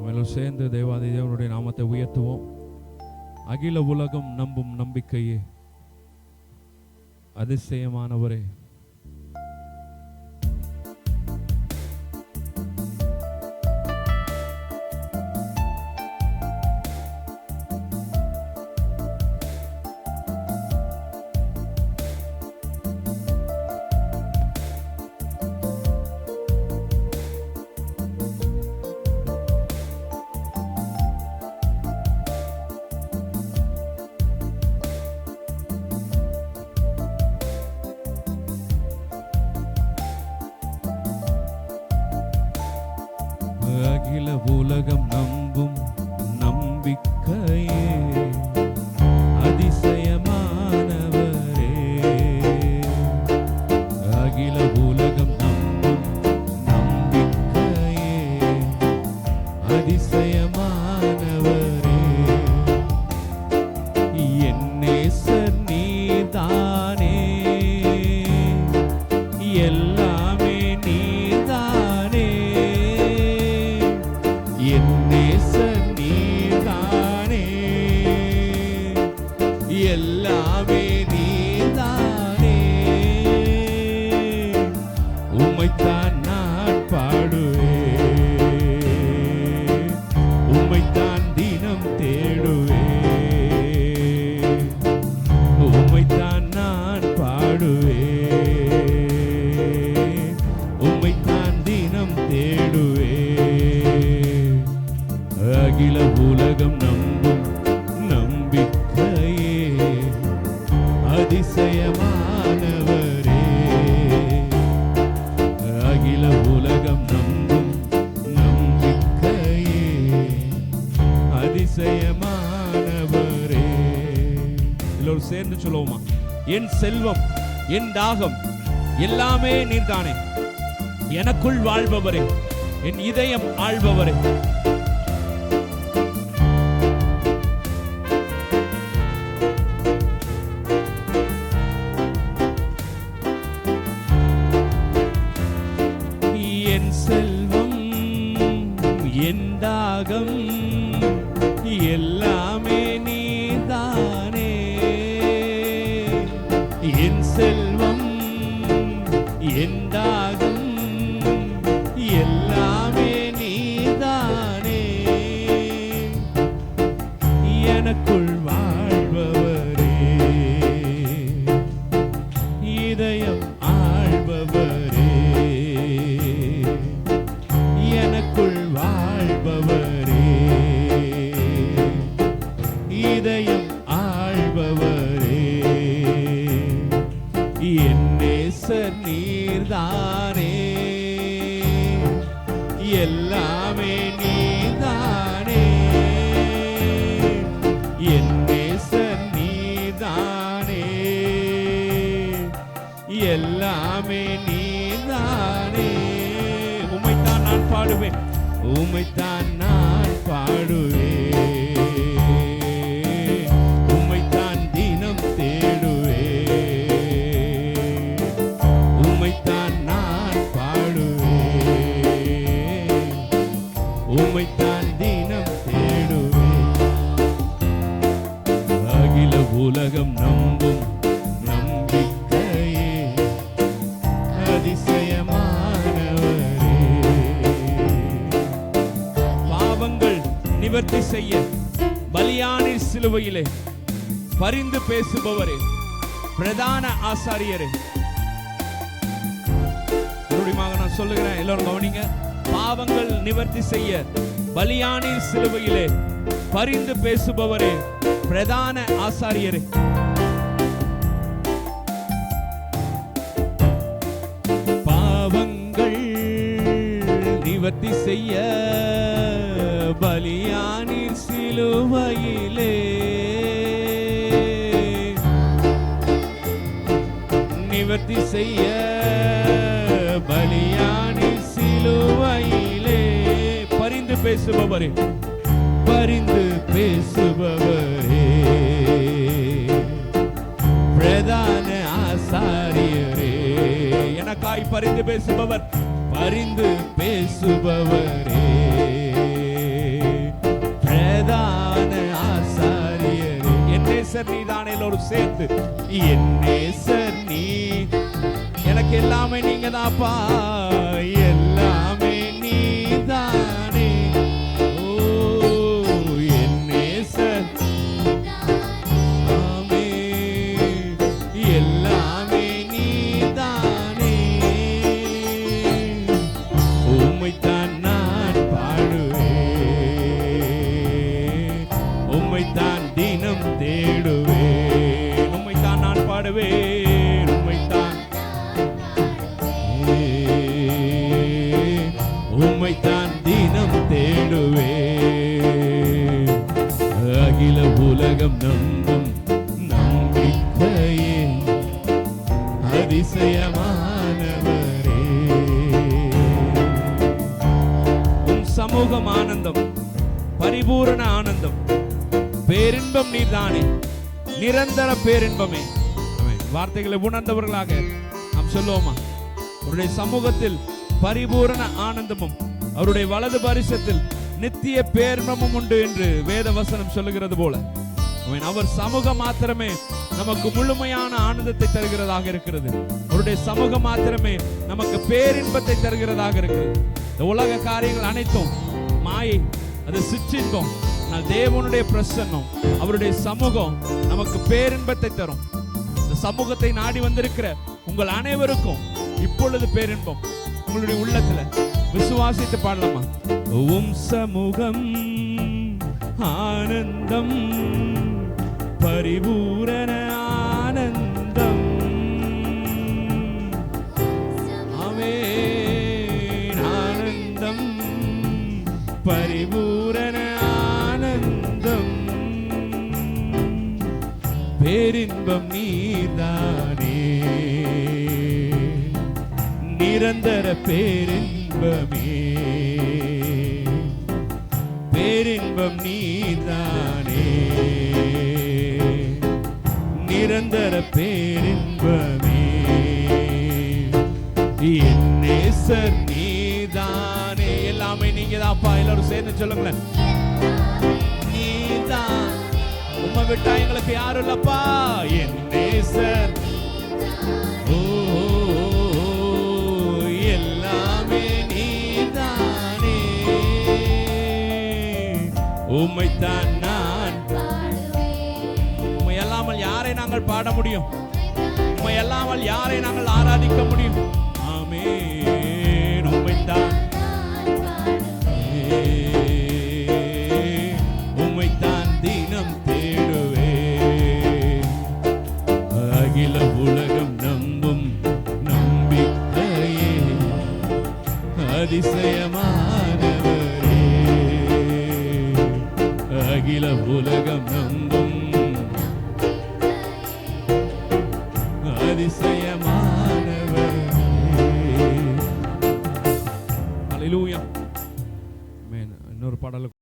மேலும் சேர்ந்து தேவாதி தேவனுடைய நாமத்தை உயர்த்துவோம். அகில உலகம் நம்பும் நம்பிக்கையே. அதிசயமானவரே. எல்லாமே அதிசயமானவரே. அகில உலகம் நம்பும் நம்பிக்கையே. அதிசயமானவரே. எல்லோரும் சேர்ந்து சொல்லுவோமா? என் செல்வம் என் தாகம் எல்லாமே நீர்தானே. எனக்குள் வாழ்பவரே என் இதயம் ஆழ்பவரே. தாகம் எல்லாமே நீதானே. என் செல்வம் என் தாகம் எல்லாமே நீதானே. என் நேசர் நீதானே. எல்லாமே நீதானே. உம்மைத்தான் நான் பாடுவேன். உமைத்தான் நான் பாடுவேன். நிவர்த்தி செய்ய பலியானின் சிலுவையிலே பரிந்து பேசுபவரே பிரதான ஆசாரியரே. மறுபடியும் நான் சொல்லுகிறேன் எல்லாரும் கவனிங்க. பாவங்கள் நிவர்த்தி செய்ய பலியானின் சிலுவையிலே பரிந்து பேசுபவரே பிரதான ஆசாரியரே. பாவங்கள் நிவர்த்தி செய்ய சிலுவையிலே நிவர்த்தி செய்ய பலியானி சிலுவையிலே பரிந்து பேசுபவரே பரிந்து பேசுபவரே பிரதான ஆசாரியரே எனக்காய் பரிந்து பேசுபவர் பரிந்து பேசுபவரே எல்லோரும் சேர்ந்து. என் நேசர் நீ. எனக்கு எல்லாமே நீங்க தான்ப்பா எல்லாமே நம்பிக்கையே அதிசயமானவரே. சமூகம் ஆனந்தம் பரிபூரண ஆனந்தம் பேரின்பம் நீர்தானே நிரந்தர பேரின்பமே. வார்த்தைகளை உணர்ந்தவர்களாக நாம் சொல்லுவோமா? அவருடைய சமூகத்தில் பரிபூரண ஆனந்தமும் அவருடைய வலது பரிசத்தில் நித்திய பேரின்பமும் உண்டு என்று வேத வசனம் சொல்லுகிறது போல. அவர் சமூகம் மாத்திரமே நமக்கு முழுமையான ஆனந்தத்தை தருகிறதாக இருக்கிறது. அவருடைய சமூகம் மாத்திரமே நமக்கு பேரின்பத்தை தருகிறதாக இருக்கிறது. இந்த உலக காரியங்கள் அனைத்தும் மாயை அது சிற்றின்பம் ஆனால் தேவனுடைய பிரசன்னம் அவருடைய சமூகம் நமக்கு பேரின்பத்தை தரும். இந்த சமூகத்தை நாடி வந்திருக்கிற உங்கள் அனைவருக்கும் இப்பொழுது பேரின்பம். உங்களுடைய உள்ளத்துல விசுவாசித்து பாடலாமா? உம் சமூகம் ஆனந்தம் பரிபூரண பரிபூரண ஆனந்தம். பேரின்பம் நீதானே நிரந்தர பேரின்பமே. பேரின்பம் நீதானே நிரந்தர பேரின்பமே. என் நேசர் நீதான். எல்லாமே நீங்க தான்ப்பா எல்லாரும் சேர்ந்து சொல்லுங்களேன். நீதான். உண்மை விட்டா எங்களுக்கு யாரும் இல்லப்பா. என் நேசர். ஓ, எல்லாமே நீதானே. உம்மைத்தான் நான். உண்மை அல்லாமல் யாரை நாங்கள் பாட முடியும்? உண்மை அல்லாமல் யாரை நாங்கள் ஆராதிக்க முடியும்? ஆமே அகில உலகம் நம்பும். அதிசயமானவர். இன்னொரு பாடலுக்கு